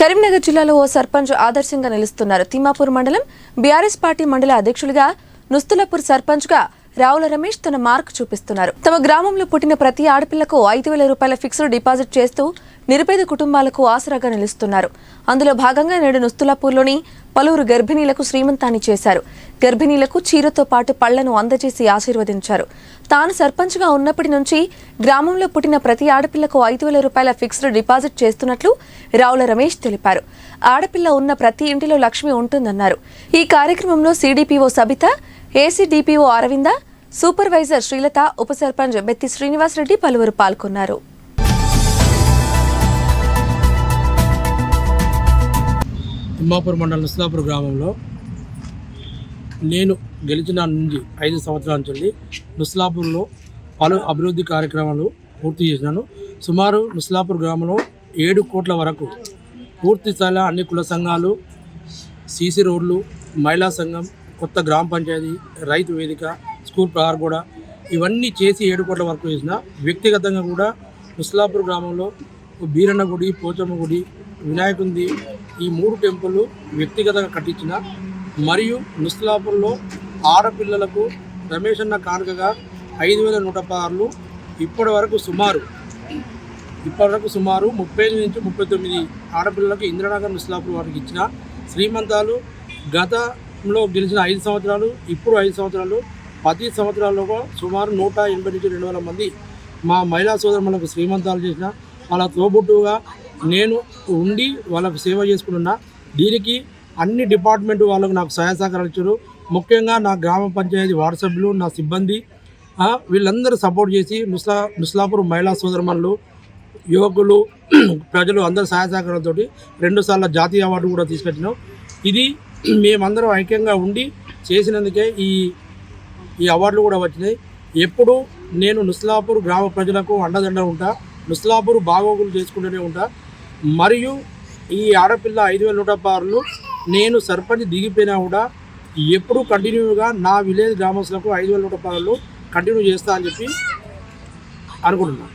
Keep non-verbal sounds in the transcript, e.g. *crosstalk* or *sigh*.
కరీంనగర్ జిల్లాలో ఓ సర్పంచ్ ఆదర్శంగా నిలుస్తున్నారు. తిమ్మాపూర్ మండలం బీఆర్ఎస్ పార్టీ మండల అధ్యక్షులుగా నుస్తులపూర్ సర్పంచ్గా రావుల రమేష్ తన మార్క్ చూపిస్తున్నారు. తమ గ్రామంలో పుట్టిన ప్రతి ఆడపిల్లకు ఐదు వేల రూపాయల ఫిక్స్డ్ డిపాజిట్ చేస్తూ నిరుపేద కుటుంబాలకు ఆసరాగా నిలుస్తున్నారు. అందులో భాగంగా నేడు నుస్తులాపూర్లోని పలువురు గర్భిణీలకు శ్రీమంతాన్ని చేశారు. గర్భిణీలకు చీరతో పాటు పళ్ళను అందజేసి ఆశీర్వదించారు. తాను సర్పంచ్గా ఉన్నప్పటి నుంచి గ్రామంలో పుట్టిన ప్రతి ఆడపిల్లకు ఐదు వేల రూపాయల ఫిక్స్డ్ డిపాజిట్ చేస్తున్నట్లు రావుల రమేష్ తెలిపారు. ఆడపిల్ల ఉన్న ప్రతి ఇంటిలో లక్ష్మి ఉంటుందన్నారు. ఈ కార్యక్రమంలో CDPO Sabitha ACDPO Aravinda supervisor Srilatha ఉప సర్పంచ్ బెత్తి శ్రీనివాసరెడ్డి పలువురు పాల్గొన్నారు. తిమ్మాపూర్ మండలం ఇస్లాపూర్ గ్రామంలో నేను గెలిచిన నుండి ఐదు సంవత్సరాల నుంచి నుస్లాపూర్లో పలు అభివృద్ధి కార్యక్రమాలు పూర్తి చేసినాను. సుమారు నుస్లాపూర్ గ్రామంలో ఏడు కోట్ల వరకు పూర్తి స్థాయిలో అన్ని కుల సంఘాలు సీసీ రోడ్లు మహిళా సంఘం కొత్త గ్రామ పంచాయతీ రైతు వేదిక స్కూల్ ప్రహార్ కూడా ఇవన్నీ చేసి ఏడు కోట్ల వరకు చేసిన. వ్యక్తిగతంగా కూడా ముస్లాపూర్ గ్రామంలో బీరన్న గుడి పోచమ్మ గుడి వినాయకుంది ఈ మూడు టెంపుల్ వ్యక్తిగతంగా కట్టించిన. మరియు ముస్లాపూర్లో ఆడపిల్లలకు రమేష్ అన్న కానుకగా ఐదు వేల నూట పదార్లు ఇప్పటి వరకు సుమారు ఇప్పటివరకు సుమారు ముప్పై ఐదు నుంచి ముప్పై తొమ్మిది ఆడపిల్లలకు ఇంద్రనగర్ ముస్లాపూర్ వారికి ఇచ్చిన శ్రీమంతాలు గతంలో గెలిచిన ఐదు సంవత్సరాలు ఇప్పుడు ఐదు సంవత్సరాలు ప్రతి సంవత్సరాల్లో సుమారు నూట ఎనభై నుంచి రెండు వేల మంది మా మహిళా సోదరులకు శ్రీమంతాలు చేసిన వాళ్ళ తోబుట్టుగా నేను ఉండి వాళ్ళకు సేవ చేసుకుంటున్నా. దీనికి అన్ని డిపార్ట్మెంట్ వాళ్ళకు నాకు సహాయ సహకారాలు ఇచ్చారు. ముఖ్యంగా నా గ్రామ పంచాయతీ వార్డు సభ్యులు నా సిబ్బంది వీళ్ళందరూ సపోర్ట్ చేసి ముస్లా ముస్లాపూర్ మహిళా సోదరమణులు యువకులు *clears throat* ప్రజలు అందరు సహాయ సహకారంతో రెండు సార్లు జాతీయ అవార్డు కూడా తీసుకొచ్చినాం. ఇది *clears throat* మేమందరం ఐక్యంగా ఉండి చేసినందుకే ఈ ఈ అవార్డులు కూడా వచ్చినాయి. ఎప్పుడు నేను నుస్లాపూర్ గ్రామ ప్రజలకు అండదండ ఉంటా నుస్లాపూర్ బాగోగులు చేసుకుంటూనే ఉంటా. మరియు ఈ ఆడపిల్ల ఐదు వేల నూట పదహారులు నేను సర్పంచ్ దిగిపోయినా కూడా ఎప్పుడు కంటిన్యూగా నా విలేజ్ గ్రామస్తులకు ఐదు వేల నూట పనులు కంటిన్యూ చేస్తా అని చెప్పి అనుకుంటున్నాను